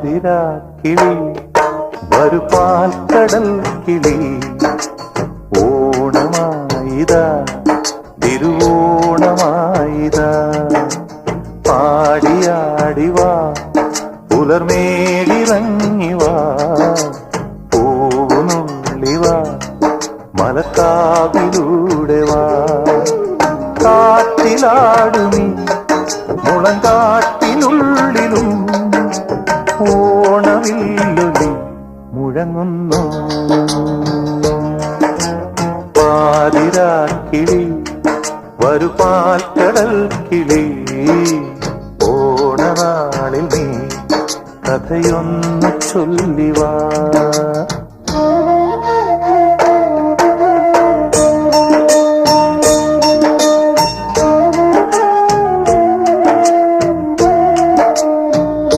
പാതിരാ കിളി വരുപാൽ കടൽ കിളി. ഓണമായിതാ തിരുവോണമായിതാ. പാടിയാടിവാ പുലർമേലിറങ്ങിവാ പൂവുനുള്ളിവാ മലക്കാവിലൂടെ വാ. കാറ്റിലാടുമീ മുളങ്കാട്ടിനുള്ളിലും ഓണവില്ലൊലി മുഴങ്ങുന്നു. പാതിരാക്കിളി വരുപാൽ കടൽ കിളി. ഓണനാളിൽ നീ കഥയൊന്നു ചൊല്ലിവാ.